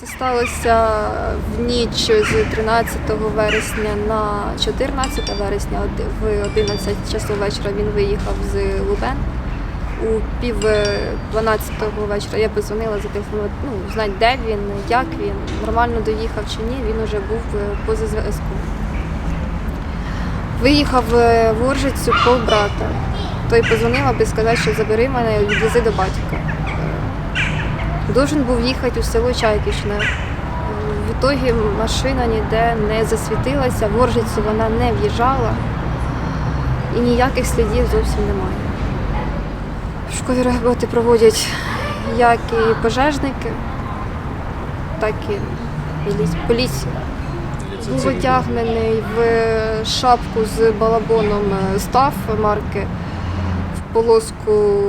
Це сталося в ніч з 13 вересня на 14 вересня в 11 часов вечора він виїхав з Лубен. У пів 12 вечора я позвонила, зателефонувала, ну, знати, де він, як він, нормально доїхав чи ні, він вже був е, поза зв'язком. Виїхав е, в Оржицю по брата. Той позвонив, аби сказати, що забери мене відвези до батька. Должен був їхати у село Чайкішне. В ітогі машина ніде не засвітилася, в Оржицю вона не в'їжджала і ніяких слідів зовсім немає. Шкові роботи проводять як і пожежники, так і поліція. Був одягнений в шапку з балабоном е, став марки, в полоску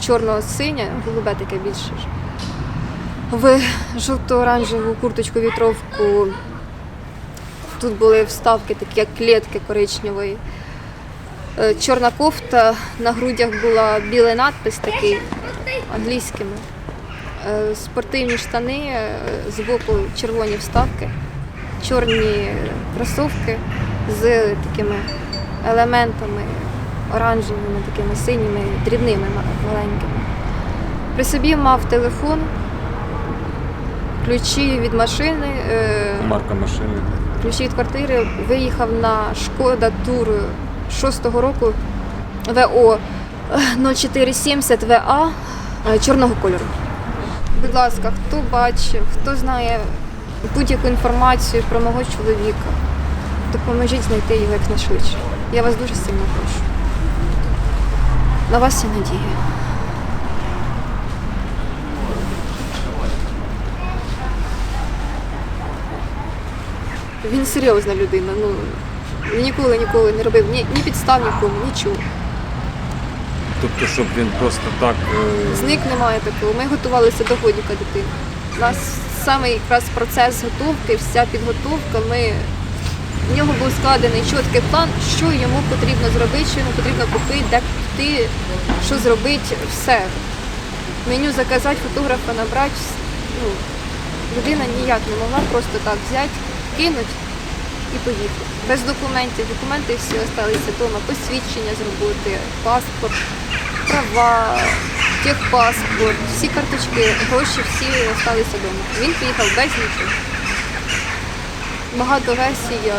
чорного-синя, голубе таке більше. ж. В жовто-оранжеву курточку вітровку. Тут були вставки, такі як клітки коричневої. Е, Чорна кофта, на грудях була білий надпис такий англійськими. Е, Спортивні штани, е, збоку червоні вставки, чорні кросовки з такими елементами оранжевими, такими синіми, дрібними маленькими. При собі мав телефон, ключі від машини, е, Марка машини. ключі від квартири, виїхав на Шкода Тур 6-го року ВО 0470 ВА чорного кольору. Будь ласка, хто бачив, хто знає будь-яку інформацію про мого чоловіка, допоможіть знайти його якнайшвидше. Я вас дуже сильно прошу. На вас я надію. Він серйозна людина. Ну ніколи ніколи не робив ні, ні підстав нікому, нічого. Тобто, щоб він просто так. е, Зник немає такого. Ми готувалися до годіка дитини. У нас саме якраз процес готовки, вся підготовка. Ми в нього був складений чіткий план, що йому потрібно зробити, що йому потрібно купити, де піти, що зробити, все. Меню заказати, фотографа набрати. Ну, людина ніяк не могла просто так взяти, кинути і поїхати. Без документів. Документи всі залишилися вдома, посвідчення з роботи, паспорт, права, техпаспорт, всі карточки, гроші всі залишилися вдома. Він поїхав без нічого. Багато версій.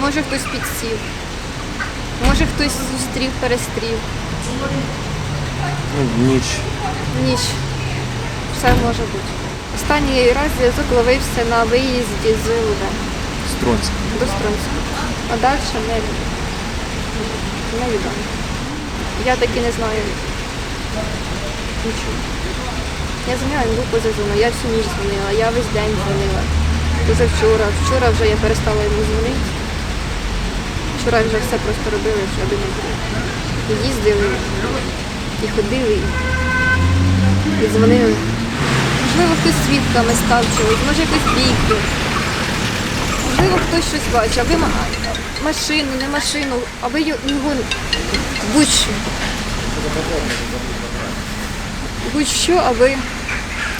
Може хтось підсів, може хтось зустрів, перестрів. ну, ніч. Ніч. Все може бути. Останній раз зв'язок ловився на виїзді з Луде Стронськ. до Стронського. А далі не, невідомо. Я таки не знаю нічого. Я дзвонила, він був поза. Я всю ніч дзвонила, я весь день дзвонила. Позавчора. Вчора вже я перестала йому дзвонити. Вчора вже все просто робили, що було. І їздили, і ходили, і дзвонили. Можливо, хтось свідками став чогось, може якось бійки. Можливо, хтось щось бачить, аби ма- машину, не машину, аби його будь-що. Будь-що, аби,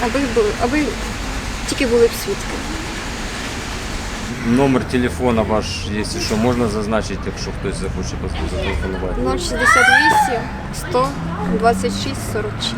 аби, були- аби тільки були б свідки. Номер телефона ваш, якщо що, можна зазначити, якщо хтось захоче зателефонувати. 068 100 26 46.